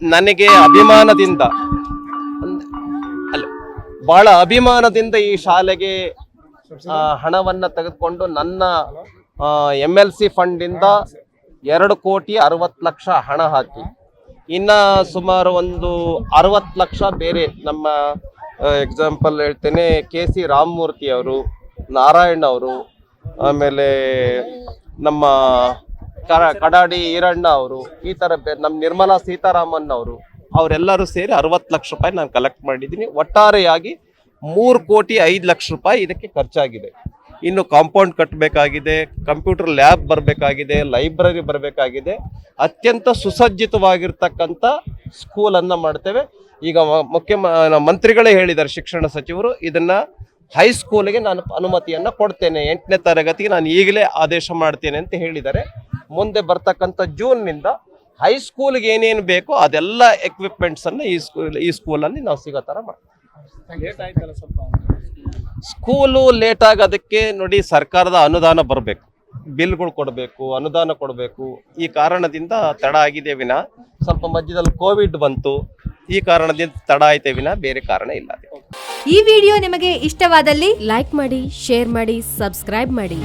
ನನಗೆ ಅಭಿಮಾನದಿಂದ, ಅಲ್ಲ, ಬಹಳ ಅಭಿಮಾನದಿಂದ ಈ ಶಾಲೆಗೆ ಹಣವನ್ನ ತೆಗೆದುಕೊಂಡು ನನ್ನ ಎಂ ಎಲ್ ಸಿ ಫಂಡಿಂದ ಎರಡು ಕೋಟಿ ಅರವತ್ತು ಲಕ್ಷ ಹಣ ಹಾಕಿ. ಇನ್ನ ಸುಮಾರು ಒಂದು ಅರವತ್ತು ಲಕ್ಷ ಬೇರೆ ನಮ್ಮ ಎಕ್ಸಾಂಪಲ್ ಹೇಳ್ತೇನೆ, ಕೆ ಸಿ ರಾಮಮೂರ್ತಿ ಅವರು, ನಾರಾಯಣ್ ಅವರು, ಆಮೇಲೆ ನಮ್ಮ ಕಡಾಡಿ ಈರಣ್ಣ ಅವರು, ಈ ತರ ನಮ್ ನಮ್ಮ ನಿರ್ಮಲಾ ಸೀತಾರಾಮನ್ ಅವರು, ಅವರೆಲ್ಲರೂ ಸೇರಿ ಅರವತ್ತು ಲಕ್ಷ ರೂಪಾಯಿ ನಾನು ಕಲೆಕ್ಟ್ ಮಾಡಿದ್ದೀನಿ. ಒಟ್ಟಾರೆಯಾಗಿ ಮೂರು ಕೋಟಿ ಐದು ಲಕ್ಷ ರೂಪಾಯಿ ಇದಕ್ಕೆ ಖರ್ಚಾಗಿದೆ. ಇನ್ನು ಕಾಂಪೌಂಡ್ ಕಟ್ಟಬೇಕಾಗಿದೆ ಕಂಪ್ಯೂಟರ್ ಲ್ಯಾಬ್ ಬರಬೇಕಾಗಿದೆ ಲೈಬ್ರರಿ ಬರಬೇಕಾಗಿದೆ. ಅತ್ಯಂತ ಸುಸಜ್ಜಿತವಾಗಿರ್ತಕ್ಕಂಥ ಸ್ಕೂಲನ್ನು ಮಾಡ್ತೇವೆ. ಈಗ ಮುಖ್ಯ ಮಂತ್ರಿಗಳೇ ಹೇಳಿದ್ದಾರೆ ಶಿಕ್ಷಣ ಸಚಿವರು, ಇದನ್ನ ಹೈಸ್ಕೂಲ್ಗೆ ನಾನು ಅನುಮತಿಯನ್ನ ಕೊಡ್ತೇನೆ. ಎಂಟನೇ ತರಗತಿಗೆ ನಾನು ಈಗಲೇ ಆದೇಶ ಮಾಡ್ತೇನೆ ಅಂತ ಹೇಳಿದ್ದಾರೆ. ಮುಂದೆ ಬರ್ತಕ್ಕಂಥ ಜೂನ್ನಿಂದ ಹೈಸ್ಕೂಲ್ಗೆ ಏನೇನು ಬೇಕೋ ಅದೆಲ್ಲ ಎಕ್ವಿಪ್ಮೆಂಟ್ಸನ್ನು ಈ ಸ್ಕೂಲ್ ಈ ಸ್ಕೂಲಲ್ಲಿ ನಾವು ಸಿಗೋ ಥರ ಮಾಡ್ತೀವಿ. ಸ್ಕೂಲು ಲೇಟ್ ಆಗೋದಕ್ಕೆ ನೋಡಿ ಸರ್ಕಾರದ ಅನುದಾನ ಬರಬೇಕು. ಬಿಲ್ಗಳು ಕೊಡಬೇಕು, ಅನುದಾನ ಕೊಡಬೇಕು. ಈ ಕಾರಣದಿಂದ ತಡ ಆಗಿದೆ ವಿನ. ಸ್ವಲ್ಪ ಮಧ್ಯದಲ್ಲಿ ಕೋವಿಡ್ ಬಂತು. ಈ ಕಾರಣದಿಂದ ತಡ ಆಯ್ತೇ ವಿನ. ಬೇರೆ ಕಾರಣ ಇಲ್ಲ ಈ ವಿಡಿಯೋ ನಿಮಗೆ ಇಷ್ಟವಾದಲ್ಲಿ ಲೈಕ್ ಮಾಡಿ ಶೇರ್ ಮಾಡಿ ಸಬ್ಸ್ಕ್ರೈಬ್ ಮಾಡಿ.